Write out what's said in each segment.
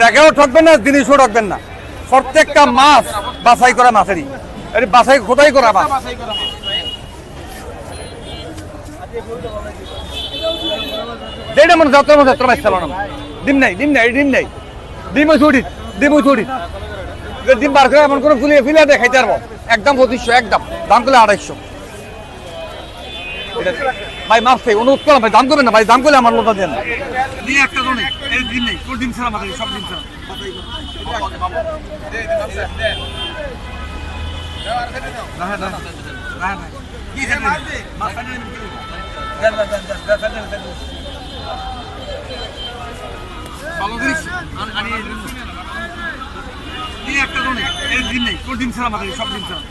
টাকাও ঠকবেন না জিনিসও ঠকবেন না। প্রত্যেকটা মাছ বাছাই করা মাছেরই। বাছাই খোদাই করা মাছ। যেটা মনে যাত্রা মনে যাত্রা মাছ চালানো ডিম নাই ডিম নাই ডিম নাই। ডিমও ছুটি ডিমও ছুটি ডিম বার করে এমন করে ফুলিয়ে ফিলে দেখাইতে পারব। একদম পঁচিশশো একদম। দাম করলে আড়াইশো। ভাই মাছ চাই, অনুরোধ করলাম, ভাই, দাম করবেন না, ভাই, দাম করলে আমার লোকটা দেন একটা তো নেই তোর ডিম ছাড়া মাথায় সব দেন দেন দেন দেন দেন দেন দেন একটা সব ডিম ছাড়া।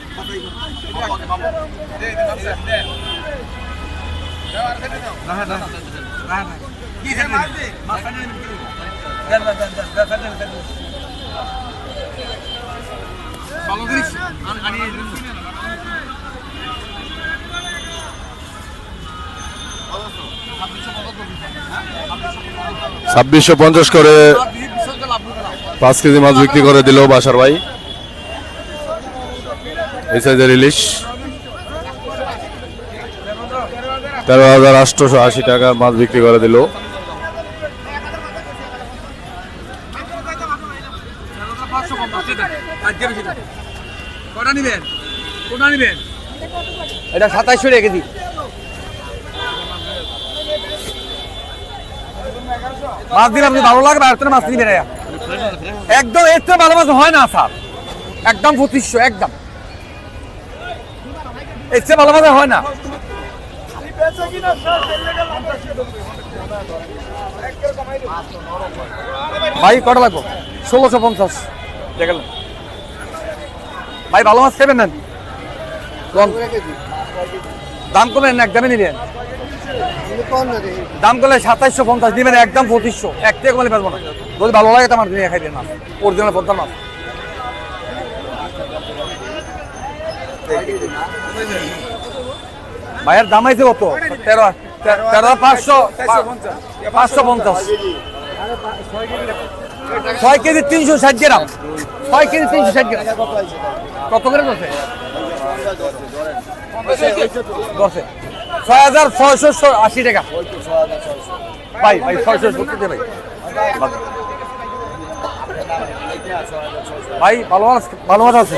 ছাব্বিশশো পঞ্চাশ করে পাঁচ কেজি মাছ বিক্রি করে দিল বাসার ভাই। এই সাইজের ইলিশ। তেরো হাজার আটশোশো আশি টাকার মাছ বিক্রি করে দিল। এটা সাতাইশশো রেখে দিই মাছ দিলে আপনি ভালো লাগবে, আর মাছ নিবেন একদম, এর থেকে ভালো মাছ হয় না, স্যার। একদম পঁচিশশো, একদম। এর চেয়ে ভালো মাছ হয় না। ভাই, কটা লাগবো? ষোলোশো পঞ্চাশ। দেখলাম ভাই, ভালো মাছ খাবেন না কোন দাম কমেন একদমই নিবেন। দাম করলে সাতাইশশো পঞ্চাশ দিবেন একদম পঁচিশশো। এক থেকে কমলে পারব না। যদি ভালো লাগে তো আমার নিয়ে খাই দেন মাছ। অরিজিনাল পদ্মার মাছ। ভাইয়ের দাম আইছে কত? তেরো তেরো, পাঁচশো পাঁচশো পঞ্চাশ। ছয় কেজি তিনশো ষাট গ্রাম। ছয় কেজি তিনশো ষাট গ্রাম। কত করে বলছে দশে। ছয় হাজার ছয়শো আশি টাকা। ভাই ভাই, ছয়শো সত্তর ভাই। ভাই, ভালো মাছ ভালো মাছ আছে?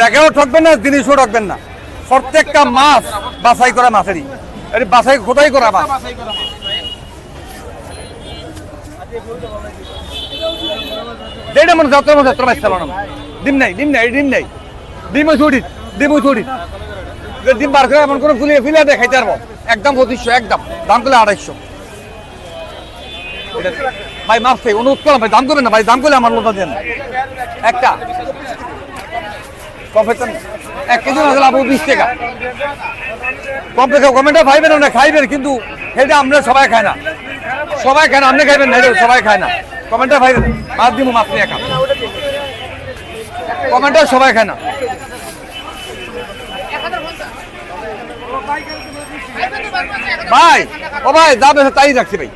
টাকাও ঠকবেন না। জিনিসও ঠকবেন না। প্রত্যেকটা মাছ বাছাই করা মাছেরই। বাছাই খোদাই করা মাছ। যেটা মনে যাত্রা মনে যাত্রা মাছ চালানো। ডিম নাই ডিম নাই ডিম নাই। ডিমও ছুটি ডিমও ছুটি ডিম বার করে এমন করে ফুলিয়ে ফিলে দেখাইতে পারব। একদম পঁচিশশো একদম। দাম করলে আড়াইশো। ভাই চাই, অনুরোধ করলাম ভাই, দাম করবেন না ভাই, দাম করলে আমার লোকটা দেন। একটা। কমপ্লেক্স এক কেজি মাছ লাভ বিশ টাকা। কমপ্লেক্স কমেন্টে খাইবেন না, খাইবেন, কিন্তু সেটা আমরা সবাই খায় না। সবাই খায় না, আপনি খাইবেন না সবাই খায় না। কমেন্টে খাইবেন মাছ দিব মাছ নিয়ে খা কমেন্টে সবাই খায় না। ভাই, ও ভাই, যা তাই রাখছি ভাই।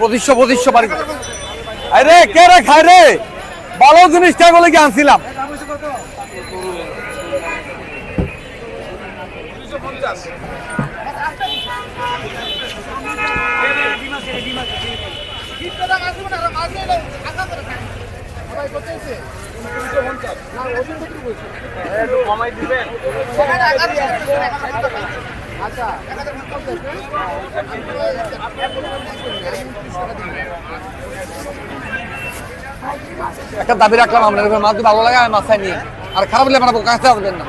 পঁচিশশো পঁচিশশো করে। আরে কে রে খায় রে? ভালো জিনিসটা বলে কি আনছিলাম। আচ্ছা একটা দাবি রাখলাম আপনার মাছ ভালো লাগে আমি মাছ নিয়ে? আর খারাপ লাগে আপনার কাছে আসবেন না।